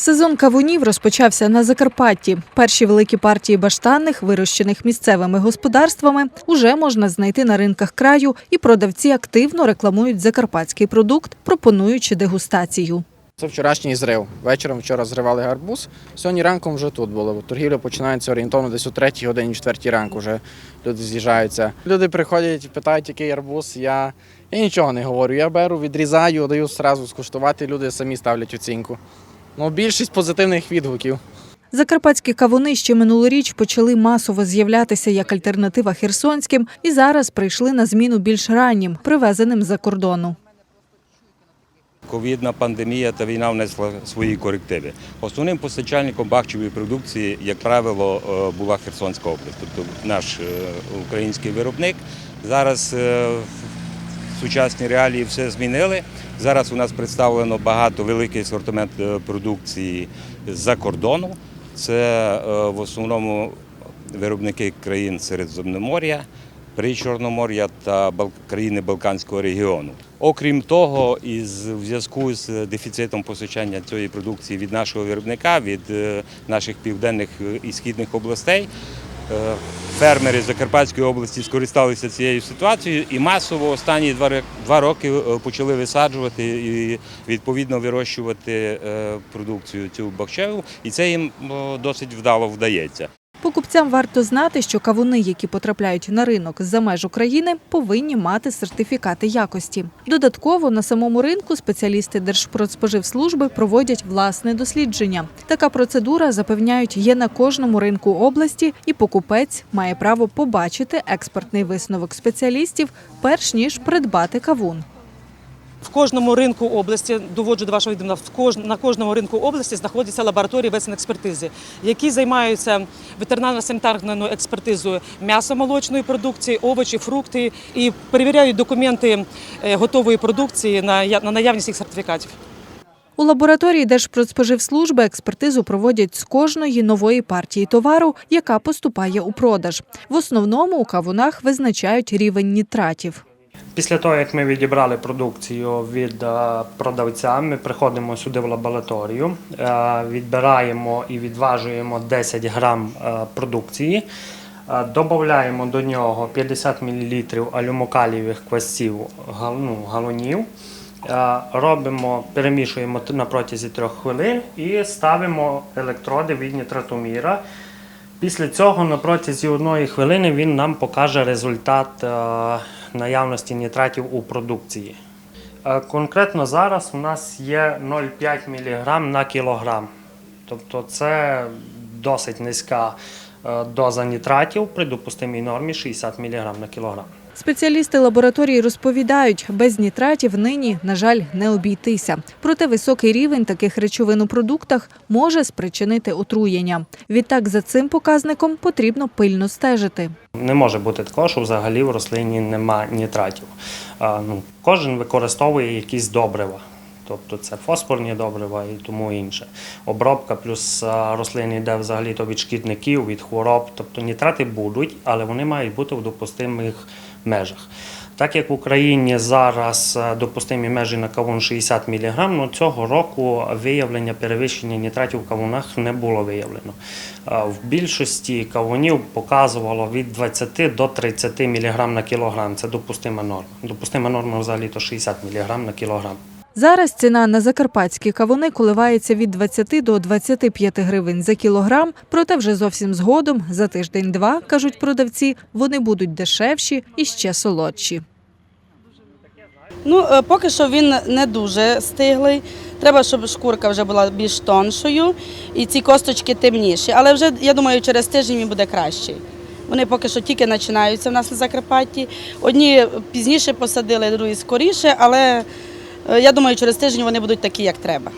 Сезон кавунів розпочався на Закарпатті. Перші великі партії баштанних, вирощених місцевими господарствами, уже можна знайти на ринках краю, і продавці активно рекламують закарпатський продукт, пропонуючи дегустацію. Це вчорашній зрив. Вечором вчора зривали гарбуз. Сьогодні ранком вже тут було. Торгівля починається орієнтовно десь о 3 годині, 4 ранку. Вже люди з'їжджаються. Люди приходять, питають, який арбуз. Я, я нічого не говорю. Я беру, відрізаю, даю одразу скуштувати. Люди самі ставлять оцінку. Ну, більшість позитивних відгуків. Закарпатські кавуни ще минулоріч почали масово з'являтися як альтернатива херсонським і зараз прийшли на зміну більш раннім, привезеним з-за кордону. Ковідна пандемія та війна внесла свої корективи. Основним постачальником бахчевої продукції, як правило, е, була Херсонська область, тобто наш е, український виробник. Зараз е, в сучасні реалії все змінили. Зараз у нас представлено багато великий асортимент е, продукції з-за кордону. Це е, в основному виробники країн Середземномор'я, Причорномор'я та країни Балканського регіону. Окрім того, із в зв'язку з дефіцитом постачання цієї продукції від нашого виробника, від е, наших південних і східних областей, фермери Закарпатської області скористалися цією ситуацією і масово останні два роки е, почали висаджувати і відповідно вирощувати е, продукцію цю бахчеву, і це їм досить вдало вдається. Покупцям варто знати, що кавуни, які потрапляють на ринок з-за меж України, повинні мати сертифікати якості. Додатково на самому ринку спеціалісти Держпродспоживслужби проводять власне дослідження. Така процедура запевняють є на кожному ринку області, і покупець має право побачити експертний висновок спеціалістів, перш ніж придбати кавун. В кожному ринку області доводжу до вашого відома, на кожному ринку області знаходяться лабораторії експертизи, які займаються ветеринарно-санітарною експертизою м'ясо-молочної продукції, овочі, фрукти і перевіряють документи е, готової продукції на наявність їх сертифікатів. У лабораторії Держпродспоживслужби експертизу проводять з кожної нової партії товару, яка поступає у продаж. В основному у кавунах визначають рівень нітратів. Після того, як ми відібрали продукцію від е, продавця, ми приходимо сюди в лабораторію, е, відбираємо і відважуємо 10 грам е, продукції, додаємо до нього 50 мл алюмокалієвих квасців ну, галонів, е, робимо, перемішуємо на протязі 3 хвилин і ставимо електроди від нітратоміра. Після цього на протязі одної хвилини він нам покаже результат е, наявності нітратів у продукції. Е, Конкретно зараз у нас є 0,5 мг на кілограм. Тобто це досить низька доза нітратів при допустимій нормі 60 мг на кілограм. Спеціалісти лабораторії розповідають, без нітратів нині, на жаль, не обійтися. Проте високий рівень таких речовин у продуктах може спричинити отруєння. Відтак за цим показником потрібно пильно стежити. Не може бути такого, що взагалі в рослині нема нітратів. Ну, кожен використовує якісь добрива. Тобто це фосфорні добрива і тому інше. Обробка плюс а, рослини йде взагалі то від шкідників, від хвороб. Тобто нітрати будуть, але вони мають бути в допустимих межах. Так як в Україні зараз е, допустимі межі на кавун 60 мг, ну цього року виявлення перевищення нітратів в кавунах не було виявлено. Е, В більшості кавунів показувало від 20 до 30 мг на кілограм. Це допустима норма. Допустима норма взагалі то 60 мг на кілограм. Зараз ціна на закарпатські кавуни коливається від 20 до 25 гривень за кілограм, проте вже зовсім згодом, за тиждень-два, кажуть продавці, вони будуть дешевші і ще солодші. Ну, е, поки що він не дуже стиглий. Треба, щоб шкурка вже була більш тоншою і ці косточки темніші. Але вже, я думаю, через тиждень він буде кращий. Вони поки що тільки починаються в нас на Закарпатті. Одні пізніше посадили, другі скоріше, але я думаю, через тиждень вони будуть такі, як треба.